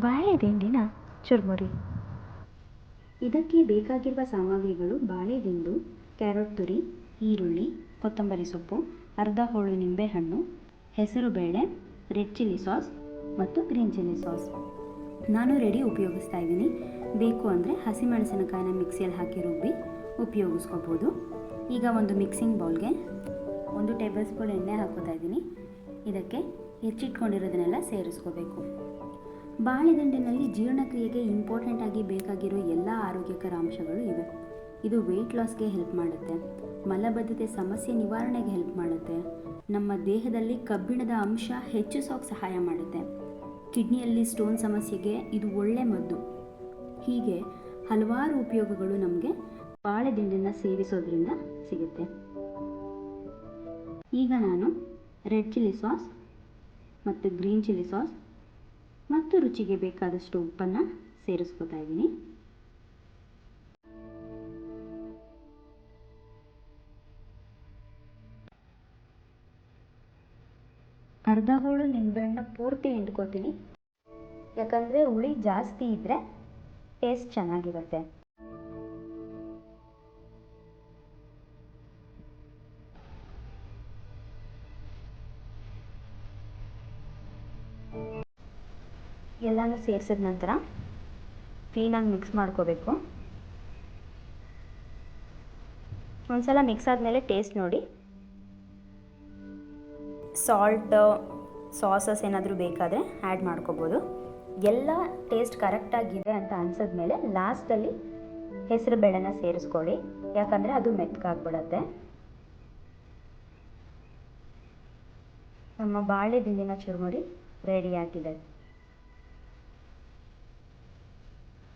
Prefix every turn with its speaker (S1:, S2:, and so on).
S1: ಬಾಳೆದಿಂಡಿನ ಚುರುಮುರಿ.
S2: ಇದಕ್ಕೆ ಬೇಕಾಗಿರುವ ಸಾಮಗ್ರಿಗಳು ಬಾಳೆದಿಂಡು, ಕ್ಯಾರೆಟ್ ತುರಿ, ಈರುಳ್ಳಿ, ಕೊತ್ತಂಬರಿ ಸೊಪ್ಪು, ಅರ್ಧ ಹೋಳು ನಿಂಬೆಹಣ್ಣು ಹೆಸರುಬೇಳೆ ರೆಡ್ ಚಿಲ್ಲಿ ಸಾಸ್ ಮತ್ತು ಗ್ರೀನ್ ಚಿಲ್ಲಿ ಸಾಸ್. ನಾನು ರೆಡಿ ಉಪಯೋಗಿಸ್ತಾ ಇದ್ದೀನಿ. ಬೇಕು ಅಂದರೆ ಹಸಿಮೆಣಸಿನಕಾಯಿನ ಮಿಕ್ಸಿಯಲ್ಲಿ ಹಾಕಿ ರುಬ್ಬಿ ಉಪಯೋಗಿಸ್ಕೋಬೋದು. ಈಗ ಒಂದು ಮಿಕ್ಸಿಂಗ್ ಬೌಲ್ಗೆ ಒಂದು ಟೇಬಲ್ ಸ್ಪೂನ್ ಎಣ್ಣೆ ಹಾಕೋತಾ ಇದ್ದೀನಿ. ಇದಕ್ಕೆ ಹೆಚ್ಚಿಟ್ಕೊಂಡಿರೋದನ್ನೆಲ್ಲ ಸೇರಿಸ್ಕೋಬೇಕು. ಬಾಳೆದಂಡಿನಲ್ಲಿ ಜೀರ್ಣಕ್ರಿಯೆಗೆ ಇಂಪಾರ್ಟೆಂಟ್ ಆಗಿ ಬೇಕಾಗಿರೋ ಎಲ್ಲ ಆರೋಗ್ಯಕರ ಅಂಶಗಳು ಇವೆ. ಇದು ವೆಯ್ಟ್ ಲಾಸ್ಗೆ ಹೆಲ್ಪ್ ಮಾಡುತ್ತೆ. ಮಲಬದ್ಧತೆ, ಸಮಸ್ಯೆ ನಿವಾರಣೆಗೆ ಹೆಲ್ಪ್ ಮಾಡುತ್ತೆ. ನಮ್ಮ ದೇಹದಲ್ಲಿ ಕಬ್ಬಿಣದ ಅಂಶ ಹೆಚ್ಚಿಸೋಕೆ ಸಹಾಯ ಮಾಡುತ್ತೆ. ಕಿಡ್ನಿಯಲ್ಲಿ ಸ್ಟೋನ್ ಸಮಸ್ಯೆಗೆ ಇದು ಒಳ್ಳೆ ಮದ್ದು. ಹೀಗೆ ಹಲವಾರು ಉಪಯೋಗಗಳು ನಮಗೆ ಬಾಳೆದಿಂಡನ್ನು ಸೇವಿಸೋದ್ರಿಂದ ಸಿಗುತ್ತೆ. ಈಗ ನಾನು ರೆಡ್ ಚಿಲ್ಲಿ ಸಾಸ್ ಮತ್ತು ಗ್ರೀನ್ ಚಿಲ್ಲಿ ಸಾಸ್ ಮತ್ತು ರುಚಿಗೆ ಬೇಕಾದಷ್ಟು ಉಪ್ಪನ್ನು ಸೇರಿಸ್ಕೊತಾ ಇದ್ದೀನಿ. ಅರ್ಧ ಹೋಳು ನಿಂಬೆಹಣ್ಣು ಪೂರ್ತಿ ಹಿಂಡ್ಕೊತೀನಿ. ಯಾಕಂದರೆ ಹುಳಿ ಜಾಸ್ತಿ ಇದ್ದರೆ ಟೇಸ್ಟ್ ಚೆನ್ನಾಗಿರುತ್ತೆ. ಎಲ್ಲನೂ ಸೇರಿಸಿದ ನಂತರ ಕ್ಲೀನಾಗಿ ಮಿಕ್ಸ್ ಮಾಡ್ಕೋಬೇಕು. ಒಂದ್ಸಲ ಮಿಕ್ಸ್ ಆದಮೇಲೆ ಟೇಸ್ಟ್ ನೋಡಿ. ಸಾಲ್ಟ್ ಸಾಸಸ್ ಏನಾದರೂ ಬೇಕಾದರೆ ಆ್ಯಡ್ ಮಾಡ್ಕೋಬೋದು. ಎಲ್ಲ ಟೇಸ್ಟ್ ಕರೆಕ್ಟಾಗಿದೆ ಅಂತ ಅನ್ಸಿದ್ಮೇಲೆ ಲಾಸ್ಟಲ್ಲಿ ಹೆಸರು ಬೇಳೆನ ಸೇರಿಸ್ಕೊಳ್ಳಿ. ಯಾಕಂದರೆ ಅದು ಮೆತ್ತಗಾಗ್ಬಿಡತ್ತೆ ನಮ್ಮ ಬಾಳೆ ದಿಂಡಿನ ಚುರುಮುರಿ ರೆಡಿಯಾಗಿದೆ